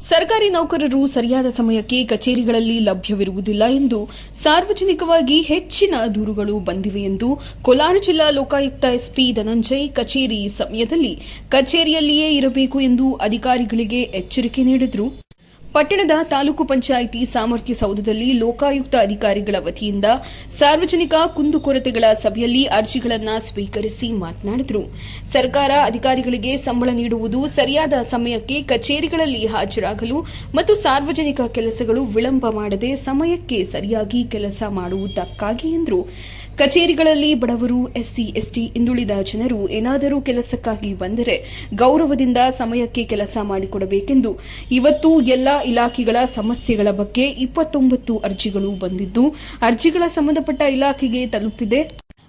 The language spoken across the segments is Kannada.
ಸರ್ಕಾರಿ ನೌಕರರು ಸರಿಯಾದ ಸಮಯಕ್ಕೆ ಕಚೇರಿಗಳಲ್ಲಿ ಲಭ್ಯವಿರುವುದಿಲ್ಲ ಎಂದು ಸಾರ್ವಜನಿಕವಾಗಿ ಹೆಚ್ಚಿನ ದೂರುಗಳು ಬಂದಿವೆ ಎಂದು ಕೋಲಾರ ಜಿಲ್ಲಾ ಲೋಕಾಯುಕ್ತ ಎಸ್ಪಿ ಧನಂಜಯ್ ಕಚೇರಿ ಸಮಯದಲ್ಲಿ ಕಚೇರಿಯಲ್ಲಿಯೇ ಇರಬೇಕು ಎಂದು ಅಧಿಕಾರಿಗಳಿಗೆ ಎಚ್ಚರಿಕೆ ನೀಡಿದರು. ಪಟ್ಟಣದ ತಾಲೂಕು ಪಂಚಾಯಿತಿ ಸಾಮರ್ಥ್ಯ ಸೌಧದಲ್ಲಿ ಲೋಕಾಯುಕ್ತ ಅಧಿಕಾರಿಗಳ ವತಿಯಿಂದ ಸಾರ್ವಜನಿಕ ಕುಂದುಕೊರತೆಗಳ ಸಭೆಯಲ್ಲಿ ಅರ್ಜಿಗಳನ್ನು ಸ್ವೀಕರಿಸಿ ಮಾತನಾಡಿದರು. ಸರ್ಕಾರ ಅಧಿಕಾರಿಗಳಿಗೆ ಸಂಬಳ ನೀಡುವುದು ಸರಿಯಾದ ಸಮಯಕ್ಕೆ ಕಚೇರಿಗಳಲ್ಲಿ ಹಾಜರಾಗಲು ಮತ್ತು ಸಾರ್ವಜನಿಕ ಕೆಲಸಗಳು ವಿಳಂಬ ಮಾಡದೆ ಸಮಯಕ್ಕೆ ಸರಿಯಾಗಿ ಕೆಲಸ ಮಾಡುವುದಕ್ಕಾಗಿ ಎಂದರು ಕಚೇರಿಗಳಲ್ಲಿ ಬಡವರು, ಎಸ್ಸಿ, ಎಸ್ಟಿ ಹಿಂದುಳಿದ ಜನರು ಏನಾದರೂ ಕೆಲಸಕ್ಕಾಗಿ ಬಂದರೆ ಗೌರವದಿಂದ ಸಮಯಕ್ಕೆ ಕೆಲಸ ಮಾಡಿಕೊಡಬೇಕೆಂದು. ಇವತ್ತು ಎಲ್ಲಾ ಇಲಾಖೆಗಳ ಸಮಸ್ಯೆಗಳ ಬಗ್ಗೆ ಇಪ್ಪತ್ತೊಂಬತ್ತು ಅರ್ಜಿಗಳು ಬಂದಿದ್ದು, ಅರ್ಜಿಗಳ ಸಂಬಂಧಪಟ್ಟ ಇಲಾಖೆಗೆ ತಲುಪಿದೆ.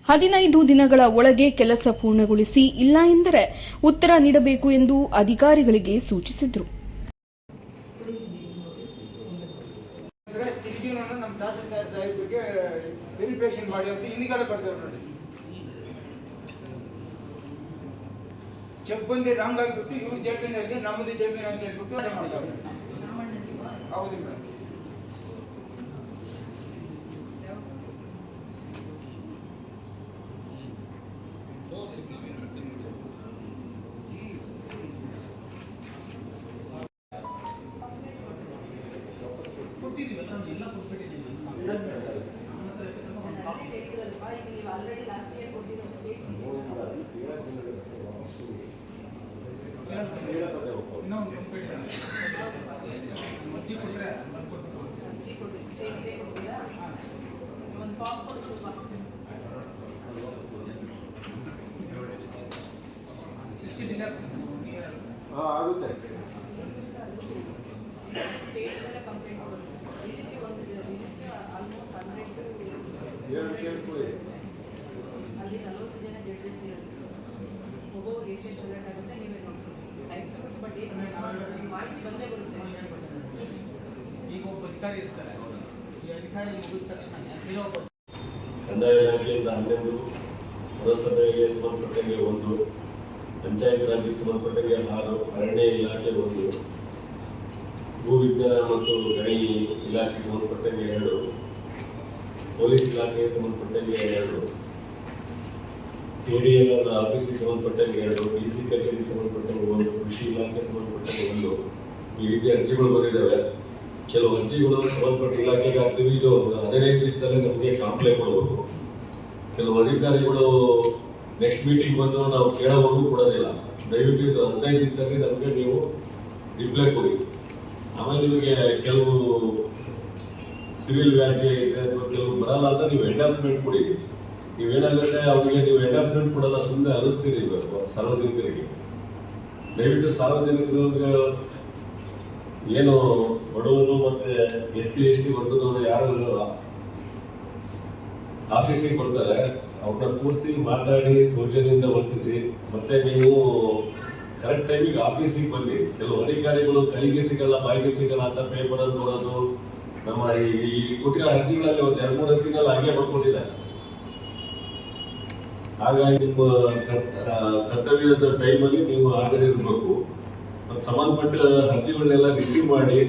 ಹದಿನೈದು ದಿನಗಳ ಒಳಗೆ ಕೆಲಸ ಪೂರ್ಣಗೊಳಿಸಿ, ಇಲ್ಲ ಎಂದರೆ ಉತ್ತರ ನೀಡಬೇಕು ಎಂದು ಅಧಿಕಾರಿಗಳಿಗೆ ಸೂಚಿಸಿದರು. ಚೆಕ್ ಬಂದು ರಾಂಗ್ ಆಗಿಬಿಟ್ಟು ಇವ್ರ ಜಮೀನಲ್ಲಿ ನಮ್ಮದು ಜಮೀನು ಅಂತ ಹೇಳ್ಬಿಟ್ಟು ಮಾಡ್ತಾರೆ. ಹೌದು ಮೇಡಮ್ ಇನ್ನೊಂದು ಕಂಪ್ಲೀಟ್ ಕೊಟ್ಟರೆ ಎಷ್ಟು ಡಿಲೇ ಹಾಂ. ಆಗುತ್ತೆ. ಹೇಳಿ ಕೇಳಿಸ್ಕೊಳ್ಳಿ ಅಲ್ಲಿ ನಲವತ್ತು ಜನ ಜಡ್ಜಸ್ ಇರೋದು. ಒಬ್ಬೊಬ್ರು ಎಷ್ಟೆಷ್ಟು ಅಲರ್ಟ್ ಆಗುತ್ತೆ ನೀವೇ ತಗೊಳ್ಳಿ. ಬಟ್ ಏನು ಮಾಹಿತಿ ಬಂದೇ ಬರುತ್ತೆ. ಕಂದಾಯ ಇಲಾಖೆಯಿಂದ ಹನ್ನೊಂದು ಪುರಸಭೆಗೆ ಸಂಬಂಧಪಟ್ಟಂಗೆ ಒಂದು, ಪಂಚಾಯತ್ ರಾಜ್ಯಕ್ಕೆ ಸಂಬಂಧಪಟ್ಟಂಗೆ ಆರು, ಅರಣ್ಯ ಇಲಾಖೆ ಒಂದು, ಭೂ ವಿಜ್ಞಾನ ಮತ್ತು ಗಣಿ ಇಲಾಖೆಗೆ ಸಂಬಂಧಪಟ್ಟಂಗೆ ಎರಡು, ಪೊಲೀಸ್ ಇಲಾಖೆಗೆ ಸಂಬಂಧಪಟ್ಟಂಗೆ ಎರಡು ಎಡಿಎಲ್ ಆಫೀಸಿಗೆ ಸಂಬಂಧಪಟ್ಟಂಗೆ ಎರಡು ಡಿ ಸಿ ಕಚೇರಿಗೆ ಸಂಬಂಧಪಟ್ಟಂಗೆ ಒಂದು, ಕೃಷಿ ಇಲಾಖೆ ಸಂಬಂಧಪಟ್ಟಂಗೆ ಒಂದು. ಈ ರೀತಿ ಅರ್ಜಿಗಳು ಬಂದಿದ್ದಾವೆ. ಕೆಲವು ಅರ್ಜಿಗಳು ಸಂಬಂಧಪಟ್ಟ ಇಲಾಖೆಗೆ ಆಗ್ತೀವಿ, ಇದು ಹದಿನೈದು ದಿವಸದಲ್ಲಿ ನಮಗೆ ಕಾಂಪ್ಲೇ ಕೊಡಬೇಕು ಕೆಲವು ಅಧಿಕಾರಿಗಳು ನೆಕ್ಸ್ಟ್ ಮೀಟಿಂಗ್ ಬಂದು ನಾವು ಕೇಳೋವರೆಗೂ ಕೊಡೋದಿಲ್ಲ. ದಯವಿಟ್ಟು ಇದು ಹದಿನೈದು ದಿವಸದಲ್ಲಿ ನಮಗೆ ನೀವು ರಿಪ್ಲೈ ಕೊಡಿ. ಆಮೇಲೆ ನಿಮಗೆ ಕೆಲವು ಸಿವಿಲ್ ವ್ಯಾಜ್ಯ ಇದೆ ಅಥವಾ ಕೆಲವು ಬರಲ್ಲ ಅಂತ ನೀವು ಎಂಡಾರ್ಸ್ಮೆಂಟ್ ಕೊಡಿ. ನೀವೇನಾಗುತ್ತೆ ಅವರಿಗೆ ನೀವು ಎಂಡಾರ್ಸ್ಮೆಂಟ್ ಕೊಡಲ್ಲ ಸುಮ್ಮನೆ ಅನಿಸ್ತೀರಿ ಸಾರ್ವಜನಿಕರಿಗೆ. ದಯವಿಟ್ಟು ಸಾರ್ವಜನಿಕರಿಗೆ ಏನು ಬಡವರು ಮತ್ತೆ ಎಸ್ ಸಿ ಎಸ್ ಟಿ ವರ್ಗದವರು ಯಾರು ಇರಲ್ಲ ಆಫೀಸಿಗೆ ಬರ್ತಾರೆ, ಅವ್ರನ್ನ ಕೂರಿಸಿ ಮಾತಾಡಿ, ಸೌಜನ್ಯದಿಂದ ವರ್ತಿಸಿ, ಮತ್ತೆ ನೀವು ಕರೆಕ್ಟ್ ಟೈಮಿಗೆ ಆಫೀಸಿಗೆ ಬನ್ನಿ. ಕೆಲವು ಅಧಿಕಾರಿಗಳು ಕೈಗೆ ಸಿಗಲ್ಲ, ಬಾಯಿಗೆ ಸಿಗಲ್ಲ ಅಂತ ಪೇಪರ್ ಅಲ್ಲಿ ನೋಡೋದು. ನಮ್ಮ ಈ ಈ ಕೊಟ್ಟಿರೋ ಅರ್ಜಿಗಳಲ್ಲಿ ಒಂದು ಎರಡು ಮೂರು ಅರ್ಜಿಗಳಲ್ಲಿ ಹಾಗೆ ಬರ್ಕೊಂಡಿದ್ದಾರೆ ಹಾಗಾಗಿ ನಿಮ್ಮ ಕರ್ತವ್ಯದ ಟೈಮಲ್ಲಿ ನೀವು ಹಾಜರಿರ್ಬೇಕು. ಮತ್ತು ಸಂಬಂಧಪಟ್ಟ ಅರ್ಜಿಗಳನ್ನೆಲ್ಲ ರಿಸೀವ್ ಮಾಡಿ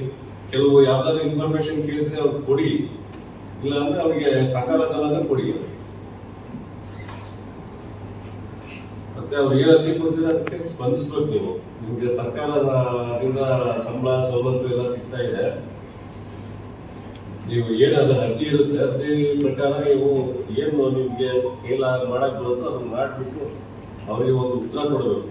ಕೆಲವು ಯಾವ್ದಾದ್ರು ಇನ್ಫಾರ್ಮೇಶನ್ ಕೇಳಿದ್ರೆ ಅವ್ರು ಕೊಡಿ. ಇಲ್ಲ ಅಂದ್ರೆ ಅವ್ರಿಗೆ ಸಕಾಲದಲ್ಲ ಕೊಡಿ. ಮತ್ತೆ ಅವ್ರು ಏನು ಅರ್ಜಿ ಕೊಡ್ತೀರ ಅದಕ್ಕೆ ಸ್ಪಂದಿಸ್ಬೇಕು ನೀವು. ನಿಮ್ಗೆ ಸರ್ಕಾರದಿಂದ ಸಂಬಳ ಸವಲತ್ತು ಎಲ್ಲ ಸಿಗ್ತಾ ಇದೆ. ನೀವು ಏನಾದ್ರು ಅರ್ಜಿ ಇರುತ್ತೆ. ಅರ್ಜಿ ಪ್ರಕಾರ ನೀವು ಏನು ನಿಮ್ಗೆ ಏನಾದ್ರು ಮಾಡಕ್ ಬರುತ್ತೋ ಅದನ್ನ ಮಾಡಿಬಿಟ್ಟು ಅವರಿಗೆ ಒಂದು ಉತ್ತರ ಕೊಡಬೇಕು.